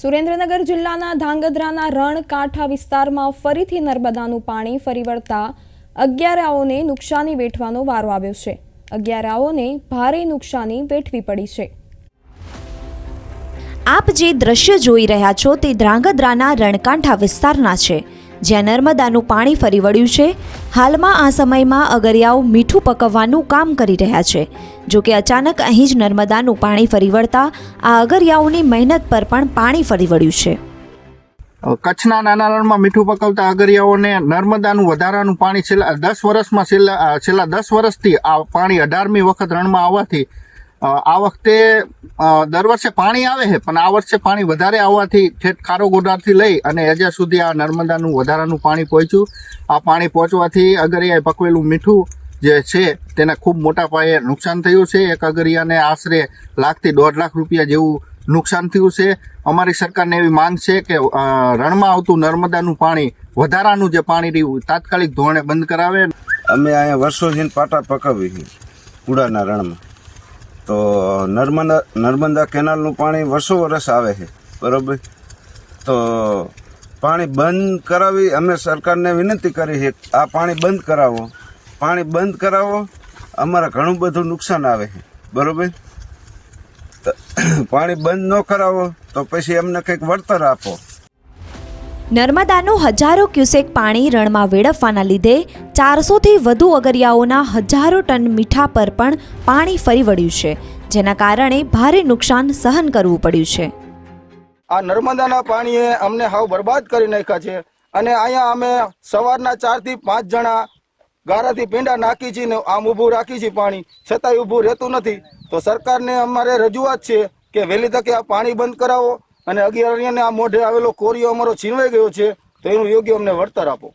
સુરેન્દ્રનગર જિલ્લાના ધાંગધ્રાના રણ કાંઠા વિસ્તારમાં ફરીથી નર્મદાનું પાણી ફરી વળતા અગિયારાઓને નુકસાની વેઠવાનો વારો આવ્યો છે. અગિયારાઓને ભારે નુકસાની વેઠવી પડી છે. આપ જે દ્રશ્ય જોઈ રહ્યા છો તે ધ્રાંગધ્રાના રણકાંઠા વિસ્તારના છે. જ્યાં નર્મદાનું પાણી ફરી વળ્યું છે. હાલમાં આ સમયમાં અગરિયાઓ મીઠું પકવવાનું કામ કરી રહ્યા છે. જો કે અચાનક અહીં જ નર્મદાનું પાણી ફરી વળતા આ અગરિયાઓની મહેનત પર પણ પાણી ફરી વળ્યું છે. કચ્છના નાના રણમાં મીઠું પકવતા અગરિયાઓને નર્મદાનું વધારાનું પાણી છેલ્લા દસ વર્ષમાં છેલ્લા છેલ્લા દસ વર્ષથી આ પાણી અઢારમી વખત રણમાં આવવાથી આ વખતે દર વર્ષે પાણી આવે છે, પણ આ વર્ષે પાણી વધારે આવવાથી ઠેઠ ખારોગોડાથી લઈ અને હજાર સુધી આ નર્મદાનું વધારાનું પાણી પહોંચ્યું. આ પાણી પહોંચવાથી અગરિયાએ પકવેલું મીઠું જે છે, તેને ખૂબ મોટા પાયે નુકસાન થયું છે. એક અગરિયાને આશરે લાખથી દોઢ લાખ રૂપિયા જેવું નુકસાન થયું છે. અમારી સરકારને એવી માંગ છે કે રણમાં આવતું નર્મદાનું પાણી, વધારાનું જે પાણી રહ્યું તાત્કાલિક ધોરણે બંધ કરાવે. અમે અહીંયા વર્ષોથી પાટા પકાવી કુડાના રણમાં. તો નર્મદા નર્મદા કેનાલનું પાણી વર્ષો વર્ષ આવે છે, બરોબર? તો પાણી બંધ કરાવી અમે સરકારને વિનંતી કરી છે, આ પાણી બંધ કરાવો. પાણી બંધ કરાવો, અમારે ઘણું બધું નુકસાન આવે છે, બરોબર? પાણી બંધ ન કરાવો, તો પછી અમને કંઈક વળતર આપો. નર્મદાનું હજારો ક્યુસેક પાણી રણમાં વેડફવાના લીધે ચારસોથી વધુ અગરિયાઓના હજારો ટન મીઠા પર પણ પાણી ફરી વળ્યું છે, જેના કારણે ભારે નુકસાન સહન કરવું પડ્યું છે. આ નર્મદાના પાણીએ અમને હાવ બરબાદ કરી નાખ્યા છે અને અહીંયા અમે સવારના ચારથી પાંચ જણા ગારાથી પીંડા નાખી છીએ ને આમ ઊભું રાખી છીએ પાણી, છતાંય ઊભું રહેતું નથી. તો સરકારને અમારે રજૂઆત છે કે વહેલી તકે આ પાણી બંધ કરાવો અને અગિયારને આ મોઢે આવેલો કોરિયો અમારો છીનવાઈ ગયો છે, તો એનું યોગ્ય અમને વળતર આપો.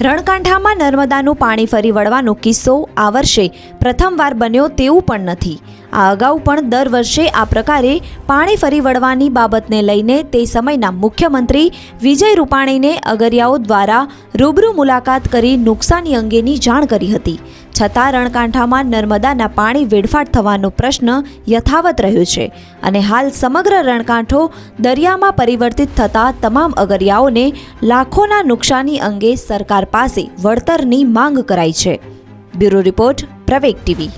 રણકાંઠામાં નર્મદાનું પાણી ફરી વળવાનો કિસ્સો આ વર્ષે પ્રથમવાર બન્યો તેવું પણ નથી. આ અગાઉ પણ દર વર્ષે આ પ્રકારે પાણી ફરી વળવાની બાબતને લઈને તે સમયના મુખ્યમંત્રી વિજય રૂપાણીને અગરિયાઓ દ્વારા રૂબરૂ મુલાકાત કરી નુકસાની અંગેની જાણ કરી હતી. છતાં રણકાંઠામાં નર્મદાના પાણી વેડફાટ થવાનો પ્રશ્ન યથાવત રહ્યો છે અને હાલ સમગ્ર રણકાંઠો દરિયામાં પરિવર્તિત થતા તમામ અગરિયાઓને લાખોના નુકસાની અંગે સરકાર પાસે વળતરની માંગ કરાઈ છે. Bureau report Pravek TV.